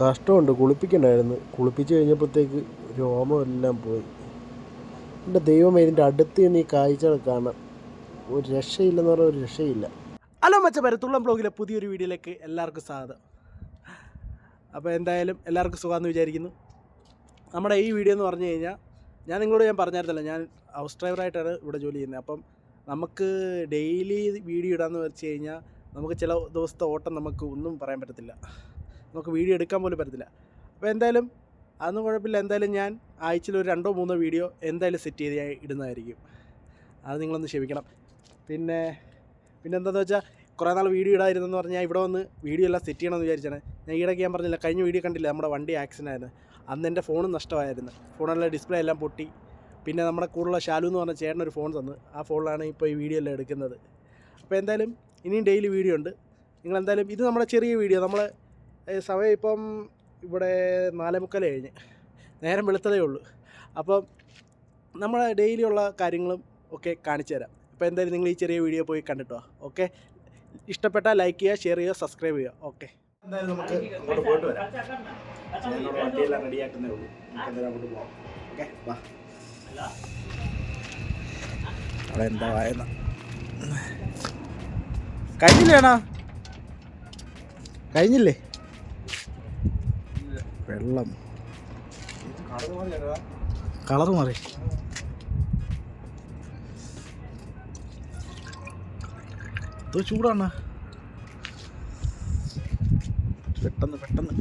കഷ്ടമുണ്ട് കുളിപ്പിക്കണ്ടായിരുന്നു. കുളിപ്പിച്ച് കഴിഞ്ഞപ്പോഴത്തേക്ക് രോമമെല്ലാം പോയി. എന്റെ ദൈവമേ ഇതിന്റെ അടുത്ത് നിന്ന് ഈ കാഴ്ചകൾ കാണാൻ ഒരു രക്ഷയില്ലെന്ന് പറഞ്ഞാൽ ഒരു രക്ഷയില്ല. ഹലോ മച്ച പരത്തുള്ള ബ്ലോഗിലെ പുതിയൊരു വീഡിയോയിലേക്ക് എല്ലാവർക്കും സ്വാഗതം. അപ്പോൾ എന്തായാലും എല്ലാവർക്കും സുഖമെന്ന് വിചാരിക്കുന്നു. നമ്മുടെ ഈ വീഡിയോ എന്ന് പറഞ്ഞു കഴിഞ്ഞാൽ ഞാൻ നിങ്ങളോട് ഞാൻ പറഞ്ഞായിരുന്നല്ലോ ഞാൻ ഹൗസ് ഡ്രൈവറായിട്ടാണ് ഇവിടെ ജോലി ചെയ്യുന്നത്. അപ്പം നമുക്ക് ഡെയിലി വീഡിയോ ഇടാമെന്ന് വെച്ച് കഴിഞ്ഞാൽ നമുക്ക് ചില ദിവസത്തെ ഓട്ടം നമുക്ക് ഒന്നും പറയാൻ പറ്റത്തില്ല. നമുക്ക് വീഡിയോ എടുക്കാൻ പോലും പറ്റത്തില്ല. അപ്പോൾ എന്തായാലും അതൊന്നും കുഴപ്പമില്ല. എന്തായാലും ഞാൻ ആഴ്ചയിൽ ഒരു രണ്ടോ മൂന്നോ വീഡിയോ എന്തായാലും സെറ്റ് ചെയ്ത് ഞാൻ ഇടുന്നതായിരിക്കും. അത് നിങ്ങളൊന്ന് ക്ഷമിക്കണം. പിന്നെ പിന്നെ എന്താണെന്ന് വെച്ചാൽ കുറേ നാൾ വീഡിയോ ഇടാതിരുന്നെന്ന് പറഞ്ഞാൽ ഇവിടെ വന്ന് വീഡിയോ എല്ലാം സെറ്റ് ചെയ്യണമെന്ന് വിചാരിച്ചാണ്. ഞാൻ ഈടൊക്കെ ഞാൻ പറഞ്ഞില്ല കഴിഞ്ഞ വീഡിയോ കണ്ടില്ല നമ്മുടെ വണ്ടി ആക്സിഡന്റ് ആയിരുന്നു. അന്ന് എന്റെ ഫോണും നഷ്ടമായിരുന്നു. ഫോണെല്ലാം ഡിസ്പ്ലേ എല്ലാം പൊട്ടി. പിന്നെ നമ്മുടെ കൂടെയുള്ള ഷാലു എന്ന് പറഞ്ഞ ചേട്ടൻ ഒരു ഫോൺ തന്നു. ആ ഫോണിലാണ് ഇപ്പോൾ ഈ വീഡിയോ എല്ലാം എടുക്കുന്നത്. അപ്പോൾ എന്തായാലും ഇനിയും ഡെയിലി വീഡിയോ ഉണ്ട്. നിങ്ങൾ എന്തായാലും ഇത് നമ്മുടെ ചെറിയ വീഡിയോ. നമ്മൾ സമയം ഇപ്പം ഇവിടെ നാലേ മുക്കാൽ കഴിഞ്ഞ്. നേരം വെളുത്തതേ ഉള്ളൂ. അപ്പം നമ്മൾ ഡെയിലി ഉള്ള കാര്യങ്ങളും ഒക്കെ കാണിച്ചു തരാം. അപ്പോൾ എന്തായാലും നിങ്ങൾ ഈ ചെറിയ വീഡിയോ പോയി കണ്ടിട്ടോ? ഓക്കെ? ഇഷ്ടപ്പെട്ടാൽ ലൈക്ക് ചെയ്യുക ഷെയർ ചെയ്യുക സബ്സ്ക്രൈബ് ചെയ്യുക. ഓക്കെ? എന്തായാലും നമുക്ക് അങ്ങോട്ട് പോയിട്ട് വരാം. എന്നോട് വണ്ടിയെല്ലാം റെഡിയാക്കുന്നേ ഉള്ളൂ. അങ്ങോട്ട് പോകാം ഓക്കെ? വാ. അവിടെ എന്താ വായന കഴിഞ്ഞില്ലേണാ കഴിഞ്ഞില്ലേ? വെള്ളം. കളർ മാറി ഇത് ചൂടാണ്. പെട്ടെന്ന് പെട്ടെന്ന്.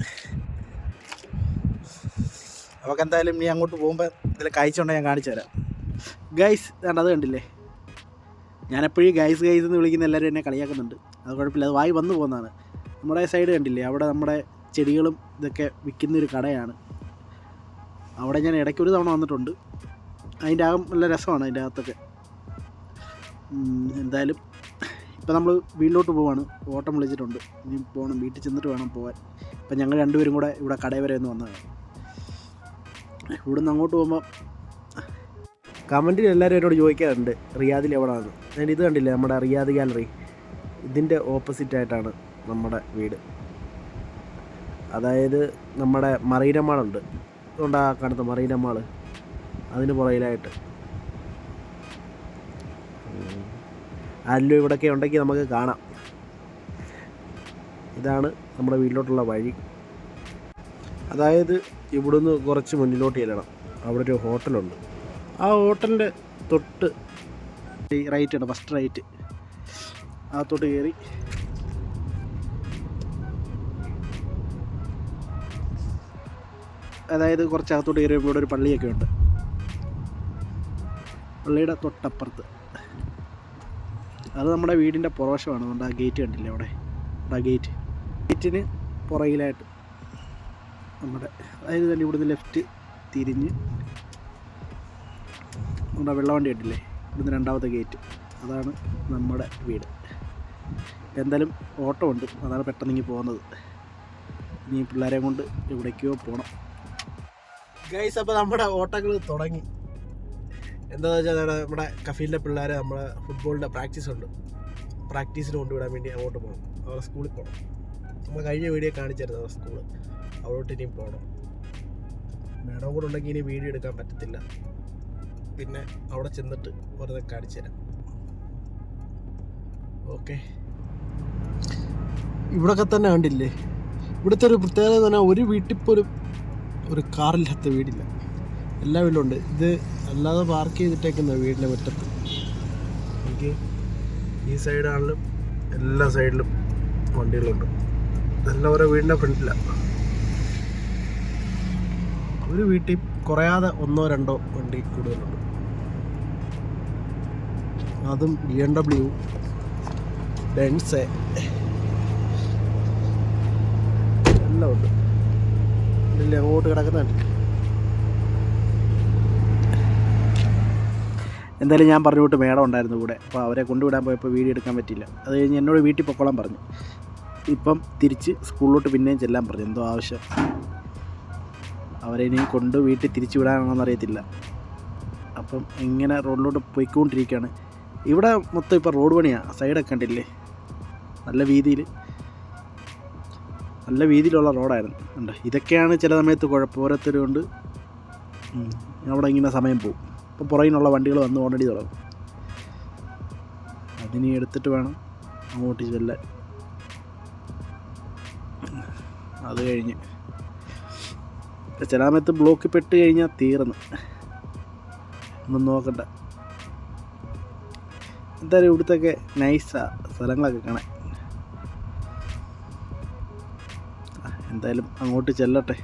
നമുക്ക് എന്തായാലും നീ അങ്ങോട്ട് പോകുമ്പോൾ ഇതിൽ കഴിച്ചുകൊണ്ട് ഞാൻ കാണിച്ചു തരാം. ഗൈസ് വേണ്ട അത് കണ്ടില്ലേ? ഞാനെപ്പോഴും ഗൈസ് ഗൈസ് എന്ന് വിളിക്കുന്ന എല്ലാവരും എന്നെ കളിയാക്കുന്നുണ്ട്. അത് കുഴപ്പമില്ല അത് വായി വന്നു പോകുന്നതാണ്. നമ്മുടെ സൈഡ് കണ്ടില്ലേ? അവിടെ നമ്മുടെ ചെടികളും ഇതൊക്കെ വിൽക്കുന്ന ഒരു കടയാണ്. അവിടെ ഞാൻ ഇടയ്ക്ക് ഒരു തവണ വന്നിട്ടുണ്ട്. അതിന്റെ അകം നല്ല രസമാണ് അതിന്റെ അകത്തൊക്കെ. എന്തായാലും ഇപ്പം നമ്മൾ വീട്ടിലോട്ട് പോവാണ്. ഓട്ടം വിളിച്ചിട്ടുണ്ട്. ഇനി പോകണം വീട്ടിൽ ചെന്നിട്ട് വേണം പോകാൻ ഇപ്പം ഞങ്ങൾ രണ്ടുപേരും കൂടെ ഇവിടെ കടയിൽ വരെ ഒന്ന് വന്നതാണ്. ഇവിടെ നിന്ന് അങ്ങോട്ട് പോകുമ്പോൾ കമന്റിൽ എല്ലാവരും എന്നോട് ചോദിക്കാറുണ്ട് റിയാദിൽ എവിടെയാണ് ഞാൻ ഇത് കണ്ടില്ലേ നമ്മുടെ റിയാദ് ഗാലറി. ഇതിന്റെ ഓപ്പോസിറ്റായിട്ടാണ് നമ്മുടെ വീട്. അതായത് നമ്മുടെ മറീന മാളുണ്ട് അതുകൊണ്ട് ആ കാണുന്ന മറീന അതിന് പുറകിലായിട്ട്. ഉം. ആരെങ്കിലും ഇവിടെയൊക്കെ ഉണ്ടെങ്കിൽ നമുക്ക് കാണാം. ഇതാണ് നമ്മുടെ വീട്ടിലോട്ടുള്ള വഴി. അതായത് ഇവിടുന്ന് കുറച്ച് മുന്നിലോട്ട് ചെല്ലണം. അവിടെ ഒരു ഹോട്ടലുണ്ട്. ആ ഹോട്ടലിന്റെ തൊട്ട് റൈറ്റ് ആണ് ഫസ്റ്റ് റൈറ്റ്. ആ തൊട്ട് കയറി അതായത് കുറച്ച് അകത്തോട്ട് കയറി ഇവിടെ ഒരു പള്ളിയൊക്കെ ഉണ്ട്. പള്ളിയുടെ തൊട്ടപ്പുറത്ത്. അത് നമ്മുടെ വീടിന്റെ പുറവശമാണ്. അതുകൊണ്ട് ആ ഗേറ്റ് കണ്ടില്ലേ അവിടെ? ആ ഗേറ്റ് ഗേറ്റിന് പുറകിലായിട്ട് നമ്മുടെ അതായത് തന്നെ ഇവിടുന്ന് ലെഫ്റ്റ് തിരിഞ്ഞ് നമ്മുടെ വെള്ളവണ്ടി കണ്ടില്ലേ? ഇവിടുന്ന് രണ്ടാമത്തെ ഗേറ്റ് അതാണ് നമ്മുടെ വീട്. എന്തായാലും ഓട്ടോ ഉണ്ട്. അതാണ് പെട്ടെന്ന് ഇങ്ങനെ പോകുന്നത്. ഇനി പിള്ളേരെ കൊണ്ട് എവിടേക്കോ പോകണം ഗൈസ് അപ്പോൾ നമ്മുടെ ഓട്ടങ്ങൾ തുടങ്ങി. എന്താണെന്ന് വെച്ചാൽ നമ്മുടെ കഫീലിന്റെ പിള്ളേരെ നമ്മുടെ ഫുട്ബോളിന്റെ പ്രാക്ടീസ് ഉണ്ട്. പ്രാക്ടീസിന് കൊണ്ടുവിടാൻ വേണ്ടി അങ്ങോട്ട് പോകണം അവരുടെ സ്കൂളിൽ പോകണം നമ്മൾ കഴിഞ്ഞ വീഡിയോ കാണിച്ചായിരുന്നു അവരുടെ സ്കൂൾ അവിടോട്ട് ഇനിയും പോകണം മേഡം കൂടെ ഉണ്ടെങ്കിൽ ഇനി വീഡിയോ എടുക്കാൻ പറ്റത്തില്ല. പിന്നെ അവിടെ ചെന്നിട്ട് വെറുതെ കാണിച്ചു തരാം. ഓക്കെ ഇവിടൊക്കെ തന്നെ കണ്ടില്ലേ? ഇവിടുത്തെ ഒരു പ്രത്യേകത പറഞ്ഞാൽ ഒരു വീട്ടിൽ പോലും ഒരു കാറില്ലാത്ത വീടില്ല. എല്ലാ വീട്ടിലും ഉണ്ട്. ഇത് അല്ലാതെ പാർക്ക് ചെയ്തിട്ടേക്കുന്ന വീടിന്റെ മുറ്റത്ത്. എനിക്ക് ഈ സൈഡാണെങ്കിലും എല്ലാ സൈഡിലും വണ്ടികളുണ്ട്. ഇതെല്ലാം ഓരോ വീടിന്റെ ഫ്രണ്ടില്ല ഒരു വീട്ടിൽ കുറയാതെ ഒന്നോ രണ്ടോ വണ്ടി കൂടുതലുണ്ട്. അതും ബി എം ഡബ്ല്യു ബെൻസ് എല്ലാം ഉണ്ട്. ഇല്ല അങ്ങോട്ട് കിടക്കുന്നുണ്ട്. എന്തായാലും ഞാൻ പറഞ്ഞു വിട്ട് മേടം ഉണ്ടായിരുന്നു കൂടെ അപ്പോൾ അവരെ കൊണ്ടുവിടാൻ പോയപ്പോൾ വീഡിയോ എടുക്കാൻ പറ്റില്ല അത് കഴിഞ്ഞ് എന്നോട് വീട്ടിൽ പൊക്കോളാൻ പറഞ്ഞു. ഇപ്പം തിരിച്ച് സ്കൂളിലോട്ട് പിന്നെയും ചെല്ലാൻ പറഞ്ഞു. എന്തോ ആവശ്യം. അവരെ ഇനി കൊണ്ട് വീട്ടിൽ തിരിച്ചു വിടാനാണെന്ന് അറിയത്തില്ല. അപ്പം ഇങ്ങനെ റോഡിലോട്ട് പോയിക്കൊണ്ടിരിക്കുകയാണ്. ഇവിടെ മൊത്തം ഇപ്പോൾ റോഡ് പണിയാണ് സൈഡൊക്കെ കണ്ടില്ലേ? നല്ല വീതിയിൽ. നല്ല വീതിയിലുള്ള റോഡായിരുന്നു. ഉണ്ട് ഇതൊക്കെയാണ് ചില സമയത്ത് കുഴപ്പം ഓരോരുത്തരുകൊണ്ട് അവിടെ ഇങ്ങനെ സമയം പോകും അപ്പോൾ പുറകിനുള്ള വണ്ടികൾ വന്ന് ഓൾറെഡി തുടങ്ങും അതിനി എടുത്തിട്ട് വേണം അങ്ങോട്ട് ചെല്ലാൻ. അത് കഴിഞ്ഞ്. ചില സമയത്ത് ബ്ലോക്കിൽ പെട്ട് കഴിഞ്ഞാൽ തീർന്ന്. ഒന്നും നോക്കണ്ട. എന്തായാലും ഇവിടുത്തൊക്കെ നൈസാണ് സ്ഥലങ്ങളൊക്കെ കാണാൻ. എന്തായാലും അങ്ങോട്ട് ചെല്ലട്ടെ.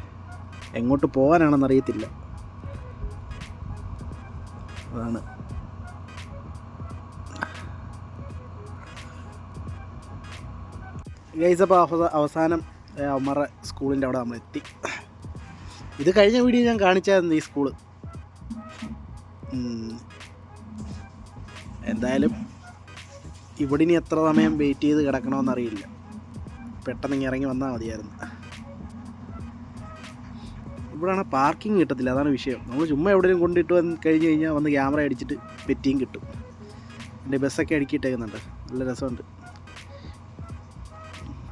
എങ്ങോട്ട് പോകാനാണെന്ന് അറിയത്തില്ല അതാണ് ഗൈസ് അപ്പോൾ അവസാനം അവന്മാരുടെ സ്കൂളിന്റെ അവിടെ നമ്മൾ എത്തി ഇത് കഴിഞ്ഞ വീഡിയോ ഞാൻ കാണിച്ചായിരുന്നു ഈ സ്കൂൾ. എന്തായാലും ഇവിടെ ഇനി എത്ര സമയം വെയിറ്റ് ചെയ്ത് കിടക്കണമെന്നറിയില്ല പെട്ടെന്ന് ഇറങ്ങി വന്നാൽ മതിയായിരുന്നു. ഇവിടെയാണ് പാർക്കിംഗ് കിട്ടത്തില്ല അതാണ് വിഷയം. നമ്മൾ ചുമ്മാ എവിടെയും കൊണ്ടിട്ട് വന്ന് കഴിഞ്ഞ് കഴിഞ്ഞാൽ വന്ന് ക്യാമറ അടിച്ചിട്ട് പെറ്റിയും കിട്ടും. എന്റെ ബസ്സൊക്കെ അടുക്കിയിട്ടേക്കുന്നുണ്ട്. നല്ല രസമുണ്ട്.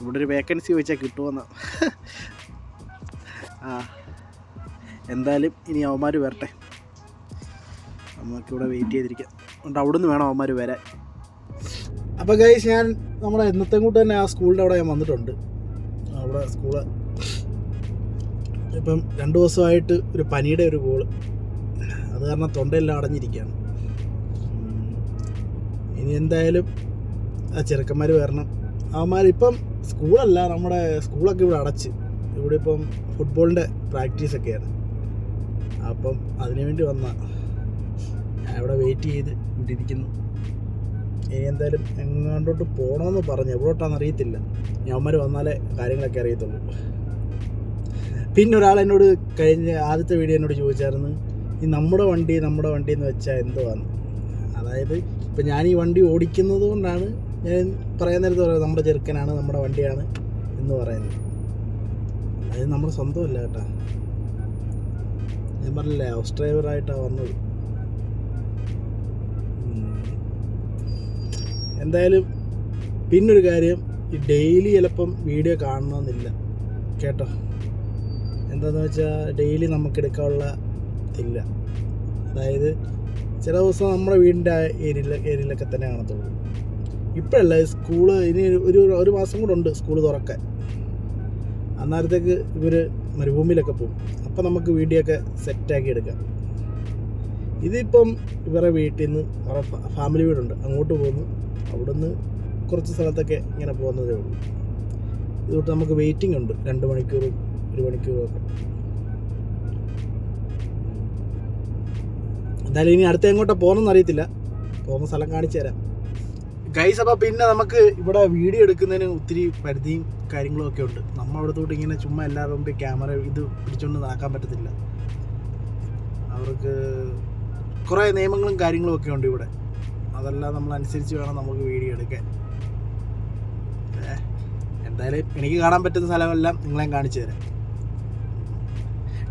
ഇവിടെ ഒരു വേക്കൻസി വെച്ചാൽ കിട്ടുമെന്ന ആ എന്തായാലും ഇനി അവന്മാർ വരട്ടെ. നമുക്കിവിടെ വെയിറ്റ് ചെയ്തിരിക്കാം. അതുകൊണ്ട് അവിടുന്ന് വേണം അവന്മാർ വരാൻ. അപ്പോൾ ഗൈസ് ഞാൻ നമ്മുടെ ഇന്നത്തെ കൂട്ട് തന്നെ ആ സ്കൂളിന്റെ അവിടെ ഞാൻ വന്നിട്ടുണ്ട്. അവിടെ സ്കൂൾ ഇപ്പം രണ്ട് ദിവസമായിട്ട് ഒരു പനിയുടെ ഒരു ഗോൾ അത് കാരണം തൊണ്ടയെല്ലാം അടഞ്ഞിരിക്കുകയാണ്. ഇനി എന്തായാലും ആ ചെറുക്കന്മാർ വരണം. അവന്മാർ ഇപ്പം സ്കൂളല്ല നമ്മുടെ സ്കൂളൊക്കെ ഇവിടെ അടച്ച്. ഇവിടെ ഇപ്പം ഫുട്ബോളിന്റെ പ്രാക്ടീസൊക്കെയാണ് അപ്പം അതിനു വേണ്ടി വന്ന. ഞാൻ ഇവിടെ വെയിറ്റ് ചെയ്ത് ഇവിടെ ഇരിക്കുന്നു ഇനി എന്തായാലും എങ്ങോട്ടോട്ട് പോകണമെന്ന് പറഞ്ഞു എവിടോട്ടാണെന്ന് അറിയത്തില്ല. ഞാൻ അവന്മാർ വന്നാലേ കാര്യങ്ങളൊക്കെ അറിയത്തുള്ളൂ. പിന്നെ ഒരാൾ എന്നോട് കഴിഞ്ഞ ആദ്യത്തെ വീഡിയോ എന്നോട് ചോദിച്ചായിരുന്നു ഈ നമ്മുടെ വണ്ടി നമ്മുടെ വണ്ടി എന്ന് വെച്ചാൽ എന്തുവാന്ന്? അതായത് ഇപ്പം ഞാൻ ഈ വണ്ടി ഓടിക്കുന്നത് കൊണ്ടാണ് ഞാൻ പറയാൻ നേരത്തെ പറയുന്നത് നമ്മുടെ ചെറുക്കനാണ് നമ്മുടെ വണ്ടിയാണ് എന്ന് പറയുന്നത്. അതായത് നമ്മുടെ സ്വന്തമല്ല കേട്ടാ. ഞാൻ പറഞ്ഞില്ലേ ഹൗസ് ഡ്രൈവറായിട്ടാണ് വന്നത്. എന്തായാലും പിന്നൊരു കാര്യം ഈ ഡെയിലി ചിലപ്പം വീഡിയോ കാണണമെന്നില്ല. കേട്ടോ? എന്താണെന്ന് വെച്ചാൽ ഡെയിലി നമുക്ക് എടുക്കാനുള്ള ഇല്ല. അതായത് ചില ദിവസം നമ്മുടെ വീടിന്റെ ഏരിയയിൽ ഏരിയയിലൊക്കെ തന്നെ കാണത്തുള്ളൂ. ഇപ്പോഴല്ല സ്കൂൾ ഇനി ഒരു ഒരു മാസം കൂടെ ഉണ്ട് സ്കൂൾ തുറക്കാൻ. അന്നേരത്തേക്ക് ഇവർ മരുഭൂമിയിലൊക്കെ പോകും. അപ്പം നമുക്ക് വീഡിയോ ഒക്കെ സെറ്റാക്കി എടുക്കാം. ഇതിപ്പം ഇവരെ വീട്ടിൽ നിന്ന് അവരുടെ ഫാമിലി വീടുണ്ട്. അങ്ങോട്ട് പോകുന്നു. അവിടുന്ന് കുറച്ച് സ്ഥലത്തൊക്കെ ഇങ്ങനെ പോകുന്നതേ ഉള്ളൂ. ഇതുകൊണ്ട് നമുക്ക് വെയിറ്റിംഗ് ഉണ്ട്. രണ്ട് മണിക്കൂറും ഒരു മണിക്കൂറൊക്കെ എന്തായാലും ഇനി അടുത്ത എങ്ങോട്ടാ പോകുന്നതെന്ന് അറിയത്തില്ല. പോകുന്ന സ്ഥലം കാണിച്ചു തരാം. ഗൈസ് അപ്പോൾ പിന്നെ നമുക്ക് ഇവിടെ വീഡിയോ എടുക്കുന്നതിന് ഒത്തിരി പരിധിയും കാര്യങ്ങളും ഒക്കെ ഉണ്ട്. നമ്മൾ അവിടെ തൊട്ട് ഇങ്ങനെ ചുമ്മാ എല്ലാവരും ക്യാമറ ഇത് പിടിച്ചുകൊണ്ട് നടക്കാൻ പറ്റത്തില്ല. അവർക്ക് കുറേ നിയമങ്ങളും കാര്യങ്ങളും ഒക്കെ ഉണ്ട് ഇവിടെ. അതെല്ലാം നമ്മൾ അനുസരിച്ച് വേണം നമുക്ക് വീഡിയോ എടുക്കാൻ. എന്തായാലും എനിക്ക് കാണാൻ പറ്റുന്ന സ്ഥലമെല്ലാം നിങ്ങളെ കാണിച്ചു തരാം.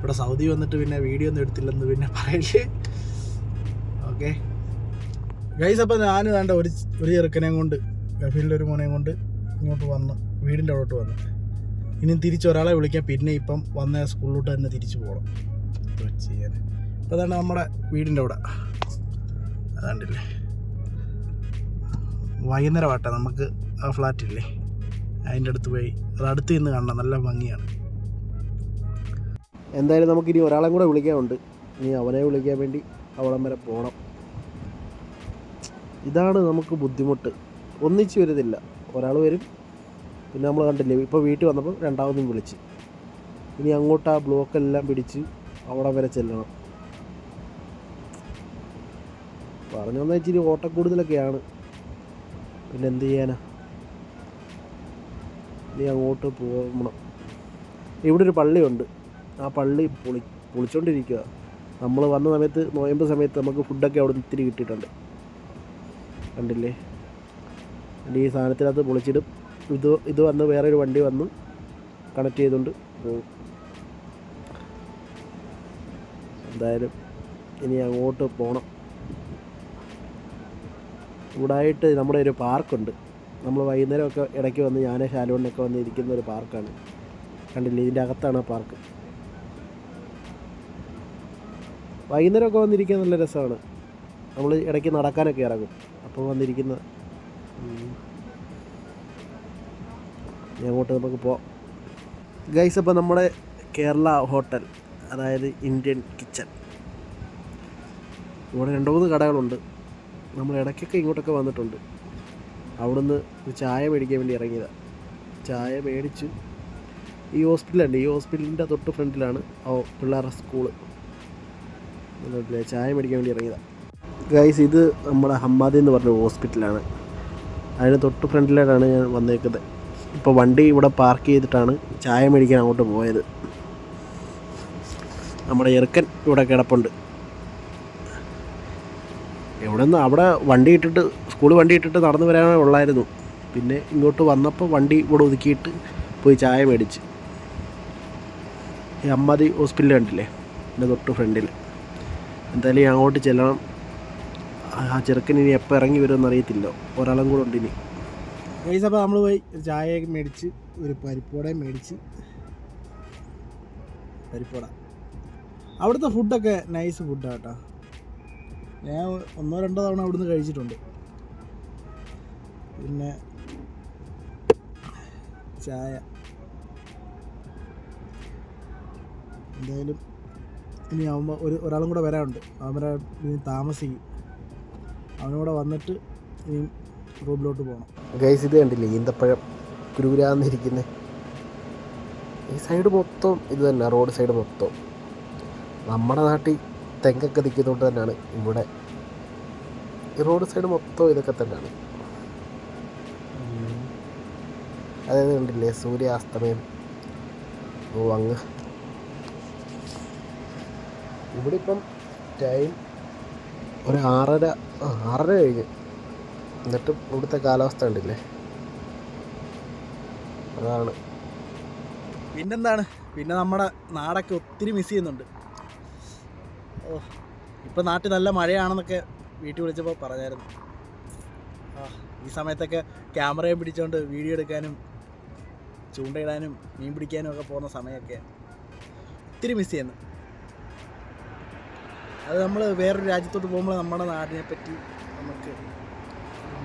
ഇവിടെ സൗദി വന്നിട്ട് പിന്നെ വീഡിയോ ഒന്നും എടുത്തില്ലെന്ന് പിന്നെ പറയല്ലേ ഓക്കെ ഗൈസ് അപ്പം ഞാൻ വേണ്ട ഒരു ഒരു ചെറുക്കനെയും കൊണ്ട് ഗഫീലിന്റെ ഒരു മോനെയും കൊണ്ട് ഇങ്ങോട്ട് വന്ന് വീടിന്റെ അവിടോട്ട് വന്ന്. ഇനി തിരിച്ച് ഒരാളെ വിളിക്കാം. പിന്നെ ഇപ്പം വന്ന സ്കൂളിലോട്ട് തന്നെ തിരിച്ചു പോകണം ചെയ്യാൻ അപ്പോൾ അതാണ് നമ്മുടെ വീടിന്റെ അവിടെ. അതാണ്ടില്ലേ. വൈകുന്നേരം ആട്ടെ നമുക്ക് ആ ഫ്ലാറ്റ് ഇല്ലേ? അതിന്റെ അടുത്ത് പോയി. അത് അടുത്ത് നിന്ന് കാണണം. നല്ല ഭംഗിയാണ്. എന്തായാലും നമുക്കിനി ഒരാളെ കൂടെ വിളിക്കാനുണ്ട്. ഇനി അവനെ വിളിക്കാൻ വേണ്ടി അവിടം വരെ പോകണം ഇതാണ് നമുക്ക് ബുദ്ധിമുട്ട്. ഒന്നിച്ച് വരുന്നില്ല. ഒരാൾ വരും. പിന്നെ നമ്മൾ കണ്ടില്ലേ ഇപ്പോൾ വീട്ടിൽ വന്നപ്പോൾ രണ്ടാമതും വിളിച്ച്. ഇനി അങ്ങോട്ട് ആ ബ്ലോക്കെല്ലാം പിടിച്ച് അവിടെ വരെ ചെല്ലണം. പറഞ്ഞു വന്നാൽ ഇച്ചിരി ഓട്ടക്കൂടുതലൊക്കെയാണ് പിന്നെ എന്ത് ചെയ്യാനാ? ഇനി അങ്ങോട്ട് പോകണം. ഇവിടെ ഒരു പള്ളിയുണ്ട്. ആ പള്ളി പൊളി പൊളിച്ചോണ്ടിരിക്കുക. നമ്മൾ വന്ന സമയത്ത് നോയമ്പ് സമയത്ത് നമുക്ക് ഫുഡൊക്കെ അവിടെ നിന്ന് ഇത്തിരി കിട്ടിയിട്ടുണ്ട്. കണ്ടില്ലേ? ഈ സാധനത്തിനകത്ത് പൊളിച്ചിടും. ഇത് ഇത് വന്ന് വേറൊരു വണ്ടി വന്ന് കണക്ട് ചെയ്തുകൊണ്ട് പോകും. എന്തായാലും ഇനി അങ്ങോട്ട് പോകണം ഇവിടായിട്ട് നമ്മുടെ ഒരു പാർക്കുണ്ട്. നമ്മൾ വൈകുന്നേരമൊക്കെ ഇടയ്ക്ക് വന്ന് ഞാൻ ശാലുവണ്ണൊക്കെ വന്ന് ഇരിക്കുന്ന ഒരു പാർക്കാണ്. കണ്ടില്ലേ? ഇതിന്റെ അകത്താണ് ആ പാർക്ക്. വൈകുന്നേരമൊക്കെ വന്നിരിക്കാൻ നല്ല രസമാണ്. നമ്മൾ ഇടയ്ക്ക് നടക്കാനൊക്കെ ഇറങ്ങും. അപ്പോൾ വന്നിരിക്കുന്ന അങ്ങോട്ട് നമുക്ക് പോവാം. ഗൈസ് അപ്പോൾ നമ്മുടെ കേരള ഹോട്ടൽ അതായത് ഇന്ത്യൻ കിച്ചൺ ഇവിടെ രണ്ട് മൂന്ന് കടകളുണ്ട്. നമ്മൾ ഇടയ്ക്കൊക്കെ ഇങ്ങോട്ടൊക്കെ വന്നിട്ടുണ്ട്. അവിടുന്ന് ചായ മേടിക്കാൻ വേണ്ടി ഇറങ്ങിയതാണ് ചായ മേടിച്ച് ഈ ഹോസ്പിറ്റലുണ്ട് ഈ ഹോസ്പിറ്റലിന്റെ തൊട്ട് ഫ്രണ്ടിലാണ് പിള്ളേരുടെ സ്കൂൾ. ചായ മേടിക്കാൻ വേണ്ടി ഇറങ്ങിയതാണ് ഗൈസ് ഇത് നമ്മുടെ ഹമ്മാദി എന്ന് പറഞ്ഞ ഹോസ്പിറ്റലാണ്. അതിന് തൊട്ട് ഫ്രണ്ടിലായിട്ടാണ് ഞാൻ വന്നേക്കുന്നത്. ഇപ്പോൾ വണ്ടി ഇവിടെ പാർക്ക് ചെയ്തിട്ടാണ് ചായ മേടിക്കാൻ അങ്ങോട്ട് പോയത്. നമ്മുടെ ചെറുക്കൻ ഇവിടെ കിടപ്പുണ്ട്. എവിടെ നിന്ന് അവിടെ വണ്ടി ഇട്ടിട്ട് സ്കൂൾ വണ്ടി ഇട്ടിട്ട് നടന്നു വരാനേ ഉള്ളായിരുന്നു. പിന്നെ ഇങ്ങോട്ട് വന്നപ്പോൾ വണ്ടി ഇവിടെ ഒതുക്കിയിട്ട് പോയി ചായ മേടിച്ച്. ഈ അമ്മാതി ഹോസ്പിറ്റൽ കണ്ടില്ലേ? എന്റെ തൊട്ട് ഫ്രണ്ടിൽ എന്തായാലും അങ്ങോട്ട് ചെല്ലണം. ആ ചെറുക്കൻ ഇനി എപ്പോൾ ഇറങ്ങി വരുമെന്ന് അറിയത്തില്ല. ഒരാളും കൂടെ ഉണ്ട് ഇനി. ഗൈസ് അപ്പോൾ നമ്മൾ പോയി ചായയൊക്കെ മേടിച്ച് ഒരു പരിപ്പുവടയും മേടിച്ച്. പരിപ്പുവട. അവിടുത്തെ ഫുഡൊക്കെ നൈസ് ഫുഡാണ് കേട്ടോ. ഞാൻ ഒന്നോ രണ്ടോ തവണ അവിടുന്ന് കഴിച്ചിട്ടുണ്ട്. പിന്നെ ചായ. എന്തായാലും ഇനി ആവുമ്പോൾ ഒരു ഒരാളും കൂടെ വരാനുണ്ട്. അവരെ ഇനി താമസിക്കും. അവനോടെ വന്നിട്ട് ഇനി റൂമിലോട്ട് പോകണം ഗൈസ് ഇത് കണ്ടില്ലേ? ഈന്തപ്പഴം കുരുകുരാന്നിരിക്കുന്നത് ഈ സൈഡ് മൊത്തം ഇത് തന്നെ റോഡ് സൈഡ് മൊത്തം. നമ്മുടെ നാട്ടിൽ തെങ്ങൊക്കെ നിൽക്കുന്നതുകൊണ്ട് തന്നെയാണ് ഇവിടെ. ഈ റോഡ് സൈഡ് മൊത്തം ഇതൊക്കെ തന്നെയാണ്. അതായത് കണ്ടില്ലേ? സൂര്യാസ്തമയം. ഓ അങ്ങ് ഇവിടെ ഇപ്പം ടൈം ഒരു ആറര ആറര കഴിഞ്ഞു. എന്നിട്ട് ഇവിടുത്തെ കാലാവസ്ഥ ഉണ്ടല്ലേ അതാണ്. പിന്നെന്താണ്? പിന്നെ നമ്മുടെ നാടൊക്കെ ഒത്തിരി മിസ് ചെയ്യുന്നുണ്ട്. ഓ ഇപ്പം നാട്ടിൽ നല്ല മഴയാണെന്നൊക്കെ വീട്ടിൽ വിളിച്ചപ്പോൾ പറഞ്ഞായിരുന്നു. ഈ സമയത്തൊക്കെ ക്യാമറയും പിടിച്ചുകൊണ്ട് വീഡിയോ എടുക്കാനും ചൂണ്ടയിടാനും മീൻ പിടിക്കാനും ഒക്കെ പോകുന്ന സമയമൊക്കെ ഒത്തിരി മിസ് ചെയ്യുന്നു. അത് നമ്മൾ വേറൊരു രാജ്യത്തോട്ട് പോകുമ്പോൾ നമ്മുടെ നാടിനെ പറ്റി നമുക്ക്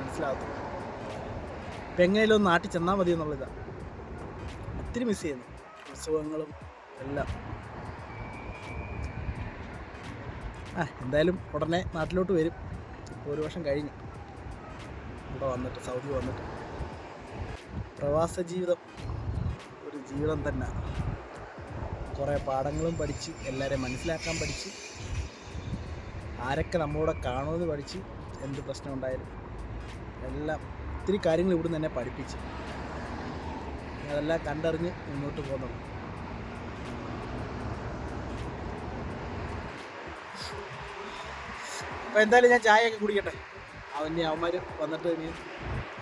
മനസ്സിലാകത്തുള്ളൂ ഇപ്പം എങ്ങനെയും നാട്ടിൽ ചെന്നാൽ മതി എന്നുള്ളതാണ് ഒത്തിരി മിസ് ചെയ്യുന്നു. ഉത്സവങ്ങളും എല്ലാം. ആ എന്തായാലും ഉടനെ നാട്ടിലോട്ട് വരും. ഒരു വർഷം കഴിഞ്ഞു. ഇവിടെ വന്നിട്ട് സൗദി വന്നിട്ട്. പ്രവാസ ജീവിതം ഒരു ജീവിതം തന്നെ. കുറേ പാഠങ്ങളും പഠിച്ച് എല്ലാവരെയും മനസ്സിലാക്കാൻ പഠിച്ച് ആരൊക്കെ നമ്മളോട് കാണുമെന്ന് പഠിച്ച് എന്ത് പ്രശ്നം ഉണ്ടായാലും എല്ലാം ഒത്തിരി കാര്യങ്ങൾ ഇവിടുന്ന് തന്നെ പഠിപ്പിച്ച്. അതെല്ലാം കണ്ടറിഞ്ഞ് മുന്നോട്ട് പോകുന്നുള്ളൂ അപ്പോൾ എന്തായാലും ഞാൻ ചായയൊക്കെ കുടിക്കട്ടെ. അവന്റെ അവന്മാർ വന്നിട്ട് ഇനി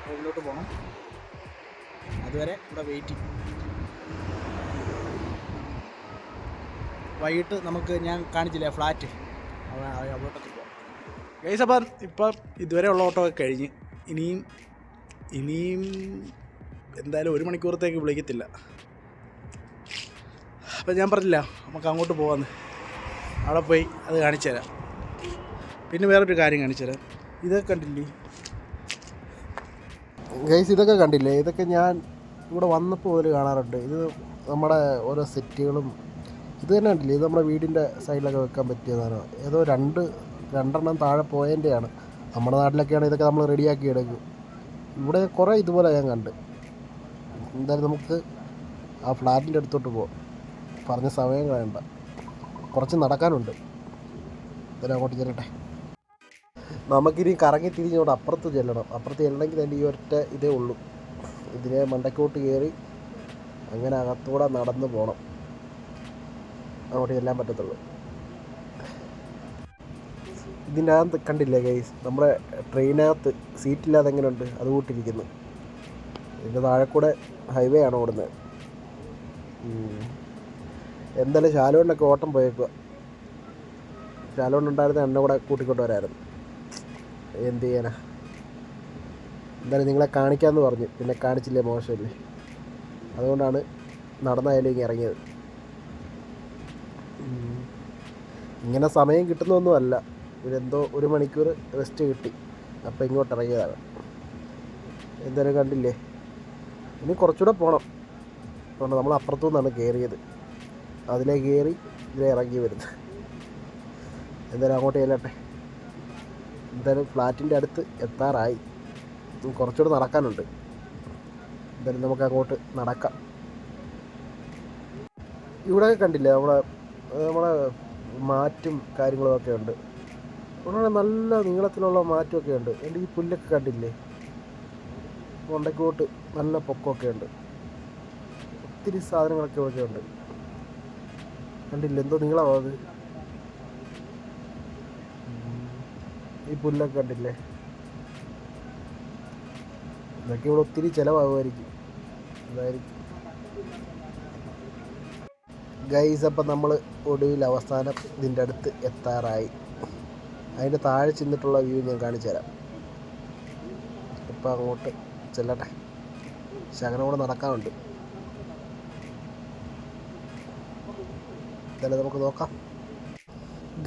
റൂമിലോട്ട് പോകണം അതുവരെ ഇവിടെ വെയിറ്റ് വൈകിട്ട് നമുക്ക് ഞാൻ കാണിച്ചില്ലേ ഫ്ലാറ്റ് ഗൈസ് അപ്പം ഇപ്പം ഇതുവരെ ഉള്ള ഓട്ടോ ഒക്കെ കഴിഞ്ഞ്. ഇനിയും ഇനിയും എന്തായാലും ഒരു മണിക്കൂറത്തേക്ക് വിളിക്കത്തില്ല. അപ്പം ഞാൻ പറഞ്ഞില്ല നമുക്ക് അങ്ങോട്ട് പോകാമെന്ന് അവിടെ പോയി അത് കാണിച്ചു തരാം. പിന്നെ വേറൊരു കാര്യം കാണിച്ചു തരാം. ഇതൊക്കെ കണ്ടില്ലേ? ഗൈസ് ഇതൊക്കെ കണ്ടില്ലേ? ഇതൊക്കെ ഞാൻ ഇവിടെ വന്നപ്പോൾ മുതൽ കാണാറുണ്ട്. ഇത് നമ്മുടെ ഓരോ സെറ്റുകളും ഇത് തന്നെ കണ്ടില്ലേ? ഇത് നമ്മുടെ വീടിന്റെ സൈഡിലൊക്കെ വെക്കാൻ പറ്റിയതാണ് ഏതോ രണ്ട് രണ്ടെണ്ണം താഴെ പോയതിന്റെയാണ് നമ്മുടെ നാട്ടിലൊക്കെയാണ് ഇതൊക്കെ നമ്മൾ റെഡിയാക്കി എടുക്കും. ഇവിടെ കുറേ ഇതുപോലെ ഞാൻ കണ്ട്. എന്തായാലും നമുക്ക് ആ ഫ്ലാറ്റിന്റെ അടുത്തോട്ട് പോകാം പറഞ്ഞ സമയം കളയണ്ട. കുറച്ച് നടക്കാനുണ്ട്. എന്തായാലും അങ്ങോട്ട് ചെല്ലട്ടെ. നമുക്കിനി കറങ്ങി തിരിഞ്ഞോട്ട് അപ്പുറത്ത് ചെല്ലണം. അപ്പുറത്ത് ചെല്ലണമെങ്കിൽ തന്നെ ഈ ഒറ്റ ഇതേ ഉള്ളൂ. ഇതിനെ മണ്ടക്കോട്ട് കയറി അങ്ങനെ അകത്തൂടെ നടന്ന് പോകണം അങ്ങോട്ട് ചെല്ലാൻ പറ്റത്തുള്ളൂ. ഇതിന്റെ അകത്ത് കണ്ടില്ലേ ഗൈസ് നമ്മുടെ ട്രെയിനകത്ത് സീറ്റില്ലാതെ എങ്ങനെയുണ്ട്? അത് കൂട്ടിരിക്കുന്നു ഇതിന്റെ താഴെ കൂടെ ഹൈവേ ആണ് ഓടുന്നത്. എന്തായാലും ശാലോണ്ടൊക്കെ ഓട്ടം പോയേക്കുക ശാലോണ്ടുണ്ടായിരുന്ന എന്നെ കൂടെ കൂട്ടിക്കൊണ്ട് വരായിരുന്നു എന്ത് ചെയ്യാനാ? എന്തായാലും നിങ്ങളെ കാണിക്കാമെന്ന് പറഞ്ഞു. പിന്നെ കാണിച്ചില്ലേ മോശമല്ലേ? അതുകൊണ്ടാണ് നടന്നായാലും ഇങ്ങനെ ഇറങ്ങിയത്. ഇങ്ങനെ സമയം കിട്ടുന്നൊന്നുമല്ല. ഇവരെന്തോ ഒരു മണിക്കൂർ റെസ്റ്റ് കിട്ടി. അപ്പോൾ ഇങ്ങോട്ട് ഇറങ്ങിയതാണ്. എന്തായാലും കണ്ടില്ലേ? ഇനി കുറച്ചുകൂടെ പോകണം അതുകൊണ്ട് നമ്മൾ അപ്പുറത്തു നിന്നാണ് കയറിയത് അതിലേ കയറി ഇതിലേ ഇറങ്ങി വരുന്നത്. എന്തായാലും അങ്ങോട്ട് ചെല്ലട്ടെ. എന്തായാലും ഫ്ലാറ്റിന്റെ അടുത്ത് എത്താറായി. കുറച്ചുകൂടെ നടക്കാനുണ്ട്. എന്തായാലും നമുക്ക് അങ്ങോട്ട് നടക്കാം. ഇവിടെ കണ്ടില്ലേ? നമ്മളെ നമ്മളെ മാറ്റും കാര്യങ്ങളും ഒക്കെ ഉണ്ട്. അതുകൊണ്ട് നല്ല നീളത്തിലുള്ള മാറ്റമൊക്കെ ഉണ്ട്. എന്റെ ഈ പുല്ലൊക്കെ കണ്ടില്ലേ? കൊണ്ടക്കോട്ട് നല്ല പൊക്കമൊക്കെ ഉണ്ട്. ഒത്തിരി സാധനങ്ങളൊക്കെ ഒക്കെ ഉണ്ട്. കണ്ടില്ല? എന്തോ നീളമാണ് അത്. ഈ പുല്ലൊക്കെ കണ്ടില്ലേ? ഇതൊക്കെ ഇവിടെ ഒത്തിരി ചിലവാകുമായിരിക്കും. അതായിരിക്കും. ഗൈസ് അപ്പം നമ്മൾ ഒടുവിൽ അവസാനം ഇതിന്റെ അടുത്ത് എത്താറായി. അതിന്റെ താഴെ ചെന്നിട്ടുള്ള വ്യൂ ഞാൻ കാണിച്ചു തരാം. ഇപ്പം അങ്ങോട്ട് ചെല്ലട്ടെ. ശകലം കൂടെ നടക്കാനുണ്ട്. എന്തായാലും നമുക്ക് നോക്കാം.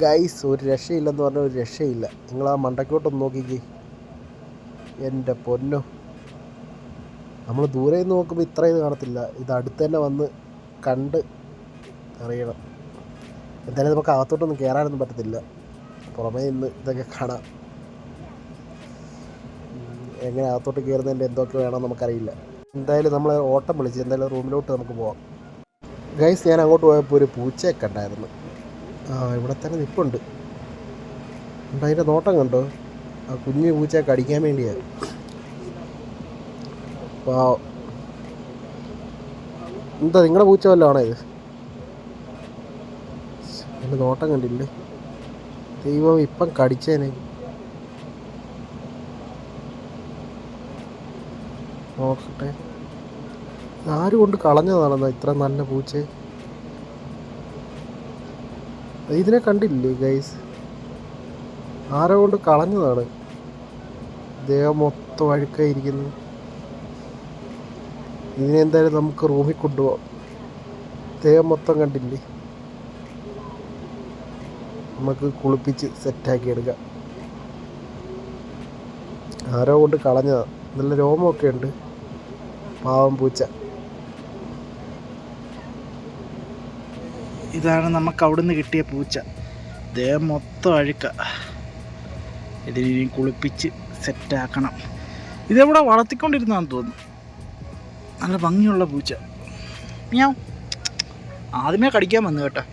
ഗൈസ് ഒരു രക്ഷയില്ലെന്ന് പറഞ്ഞാൽ ഒരു രക്ഷയില്ല. നിങ്ങൾ ആ മണ്ടക്കോട്ടൊന്ന് നോക്കിക്കേ. എന്റെ പൊന്നോ. നമ്മൾ ദൂരെ നിന്ന് നോക്കുമ്പോൾ ഇത്രയും കാണത്തില്ല. ഇത് അടുത്ത് തന്നെ വന്ന് കണ്ട് അറിയണം. എന്തായാലും നമുക്ക് അകത്തോട്ടൊന്നും കയറാനൊന്നും പറ്റത്തില്ല. പുറമേ നിന്ന് ഇതൊക്കെ കാണാം. എങ്ങനെ അകത്തോട്ട് കയറുന്നതിന്റെ എന്തൊക്കെ വേണം നമുക്കറിയില്ല. എന്തായാലും നമ്മൾ ഓട്ടം വിളിച്ച് എന്തായാലും റൂമിലോട്ട് നമുക്ക് പോവാം. ഗൈസ് ഞാൻ അങ്ങോട്ട് പോയപ്പോൾ ഒരു പൂച്ചയൊക്കെ ഉണ്ടായിരുന്നു. ആ ഇവിടെ തന്നെ നിപ്പുണ്ട്. അതിന്റെ നോട്ടം കണ്ടോ? ആ കുഞ്ഞു പൂച്ച കടിക്കാൻ വേണ്ടിയാണ് വാ. എന്താ നിങ്ങളുടെ പൂച്ച വല്ലതാണോ ഇത്? എന്റെ നോട്ടം കണ്ടില്ലേ? ദൈവം ഇപ്പം കടിച്ചേനെ. നോക്കട്ടെ. ആര് കൊണ്ട് കളഞ്ഞതാണെന്നാ ഇത്ര നല്ല പൂച്ച? ഇതിനെ കണ്ടില്ലേ ഗൈസ് ആരോ കൊണ്ട് കളഞ്ഞതാണ്? ദേഹം മൊത്തം അഴുക്കായിരിക്കുന്നു. ഇതിനെന്തായാലും നമുക്ക് റൂമിൽ കൊണ്ടുപോകാം ദേഹം മൊത്തം കണ്ടില്ലേ? നമുക്ക് കുളിപ്പിച്ച് സെറ്റാക്കി എടുക്കാം. ആരോ കൊണ്ട് കളഞ്ഞതാണ് നല്ല രോമമൊക്കെ ഉണ്ട്. പാവം പൂച്ച. ഇതാണ് നമുക്ക് അവിടുന്ന് കിട്ടിയ പൂച്ച. ദേഹം മൊത്തം അഴുക്ക. ഇതിനി കുളിപ്പിച്ച് സെറ്റാക്കണം. ഇതെവിടെ വളർത്തിക്കൊണ്ടിരുന്നാന്ന് തോന്നുന്നു. നല്ല ഭംഗിയുള്ള പൂച്ച. ഞാൻ ആദ്യമേ കടിക്കാൻ വന്നു കേട്ടോ.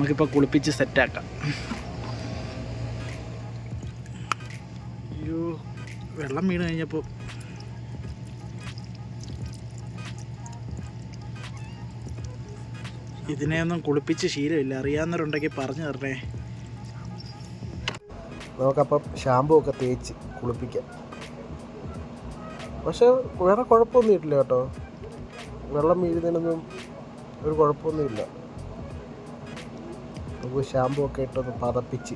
നമുക്കിപ്പോൾ കുളിപ്പിച്ച് സെറ്റാക്കാം. അയ്യോ വെള്ളം വീണ് കഴിഞ്ഞപ്പോൾ ഇതിനെയൊന്നും കുളിപ്പിച്ച് ശീലമില്ല. അറിയാവുന്നവരുണ്ടെങ്കിൽ പറഞ്ഞു തരണേ. നമുക്കപ്പം ഷാമ്പു ഒക്കെ തേച്ച് കുളിപ്പിക്കാം. പക്ഷെ വേറെ കുഴപ്പമൊന്നും ഇല്ല കേട്ടോ. വെള്ളം വീഴുന്നതിനൊന്നും ഒരു കുഴപ്പമൊന്നുമില്ല നമുക്ക് ഷാമ്പു ഒക്കെ ഇട്ടൊന്ന് പതപ്പിച്ച്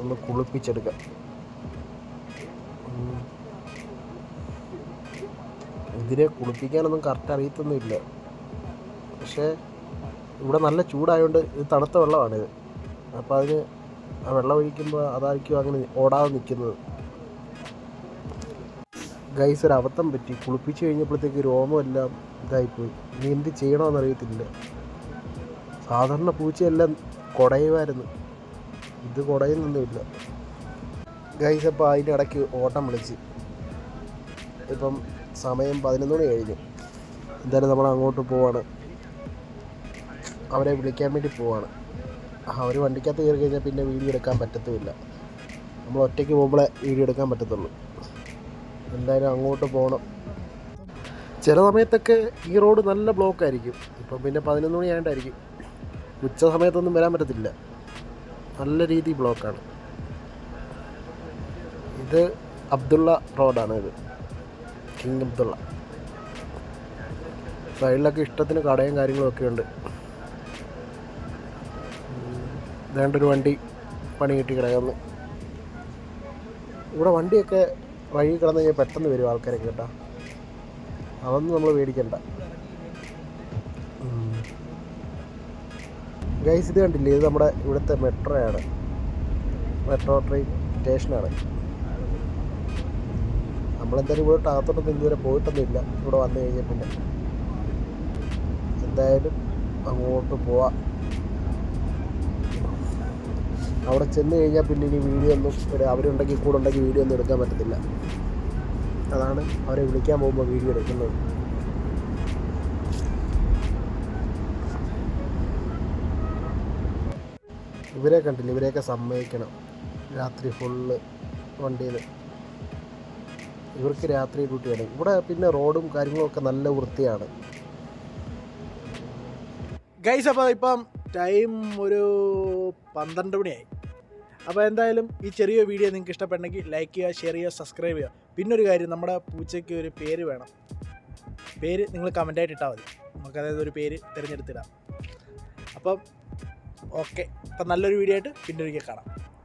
ഒന്ന് കുളിപ്പിച്ചെടുക്കാം. ഇതിനെ കുളിപ്പിക്കാനൊന്നും കറക്റ്റ് അറിയത്തൊന്നുമില്ല. പക്ഷേ ഇവിടെ നല്ല ചൂടായതുകൊണ്ട് ഇത് തണുത്ത വെള്ളമാണിത്. അപ്പോൾ അതിന് ആ വെള്ളം ഒഴിക്കുമ്പോൾ അതായിരിക്കും അങ്ങനെ ഓടാതെ നിൽക്കുന്നത് ഗൈസ് ഒരു അബദ്ധം പറ്റി. കുളിപ്പിച്ച് കഴിഞ്ഞപ്പോഴത്തേക്ക് രോമമെല്ലാം ഇതായിപ്പോയി. ഇനി എന്ത് ചെയ്യണമെന്ന് അറിയത്തില്ല. സാധാരണ പൂച്ചയെല്ലാം കുടയുമായിരുന്നു. ഇത് കുടയുന്നൊന്നുമില്ല. ഗൈസ് അപ്പോൾ അതിന്റെ ഇടയ്ക്ക് ഓട്ടം വിളിച്ച്. ഇപ്പം സമയം പതിനൊന്ന് മണി കഴിഞ്ഞു. എന്തായാലും നമ്മൾ അങ്ങോട്ട് പോവാണ്. അവരെ വിളിക്കാൻ വേണ്ടി പോവാണ്. അവർ വണ്ടിക്കകത്ത് കയറി കഴിഞ്ഞാൽ പിന്നെ വീഡിയോ എടുക്കാൻ പറ്റത്തുമില്ല. നമ്മൾ ഒറ്റയ്ക്ക് പോകുമ്പോഴേ വീഡിയോ എടുക്കാൻ പറ്റത്തുള്ളൂ. എന്തായാലും അങ്ങോട്ട് പോകണം ചില സമയത്തൊക്കെ ഈ റോഡ് നല്ല ബ്ലോക്കായിരിക്കും. ഇപ്പം പിന്നെ പതിനൊന്ന് മണി ആയതുകൊണ്ടായിരിക്കും. ഉച്ച സമയത്തൊന്നും വരാൻ പറ്റത്തില്ല. നല്ല രീതി ബ്ലോക്കാണ് ഇത് അബ്ദുള്ള റോഡാണ് ഇത്. King Abdullah. സൈഡിലൊക്കെ ഇഷ്ടത്തിന് കടയും കാര്യങ്ങളൊക്കെ ഉണ്ട്. വേണ്ടൊരു വണ്ടി പണി കിട്ടി കിടക്കുന്നു. ഇവിടെ വണ്ടിയൊക്കെ വഴി കിടന്നു കഴിഞ്ഞാൽ പെട്ടെന്ന് വരും ആൾക്കാരൊക്കെ കേട്ടോ. അതൊന്നും നമ്മൾ പേടിക്കണ്ട. ഗൈസ് ഇത് കണ്ടില്ലേ? ഇത് നമ്മുടെ ഇവിടുത്തെ ആണ് മെട്രോ ട്രെയിൻ സ്റ്റേഷനാണ്. നമ്മളെന്തായാലും ഇവിടെ ടാത്തോട്ടൊന്നും ഇതുവരെ പോയിട്ടൊന്നുമില്ല. ഇവിടെ വന്നു കഴിഞ്ഞാൽ പിന്നെ. എന്തായാലും അങ്ങോട്ട് പോവാം. അവിടെ ചെന്ന് കഴിഞ്ഞാൽ പിന്നെ ഇനി വീഡിയോ ഒന്നും ഒരു അവരുണ്ടെങ്കിൽ കൂടെ ഉണ്ടെങ്കിൽ വീഡിയോ ഒന്നും എടുക്കാൻ പറ്റത്തില്ല. അതാണ് അവരെ വിളിക്കാൻ പോകുമ്പോൾ വീഡിയോ എടുക്കുന്നത്. ഇവരെ കണ്ടില്ല ഇവരെയൊക്കെ സമ്മതിക്കണം. രാത്രി ഫുള്ള് വണ്ടിയിൽ ഇവർക്ക് രാത്രി ഡ്യൂട്ടിയാണ് ഇവിടെ പിന്നെ റോഡും കാര്യങ്ങളൊക്കെ നല്ല വൃത്തിയാണ്. ഗൈസ് അപ്പോൾ ഇപ്പം ടൈം ഒരു പന്ത്രണ്ട് മണിയായി. അപ്പോൾ എന്തായാലും ഈ ചെറിയ വീഡിയോ നിങ്ങൾക്ക് ഇഷ്ടപ്പെട്ടെങ്കിൽ ലൈക്ക് ചെയ്യുക ഷെയർ ചെയ്യുക സബ്സ്ക്രൈബ് ചെയ്യുക. പിന്നെ ഒരു കാര്യം നമ്മുടെ പൂച്ചയ്ക്ക് ഒരു പേര് വേണം. പേര് നിങ്ങൾ കമന്റായിട്ട് ഇട്ടാൽ മതി. നമുക്ക് അതായത് ഒരു പേര് തിരഞ്ഞെടുത്തിടാം. അപ്പം ഓക്കെ. അപ്പം നല്ലൊരു വീഡിയോ ആയിട്ട് പിന്നെ ഒരിക്കൽ കാണാം.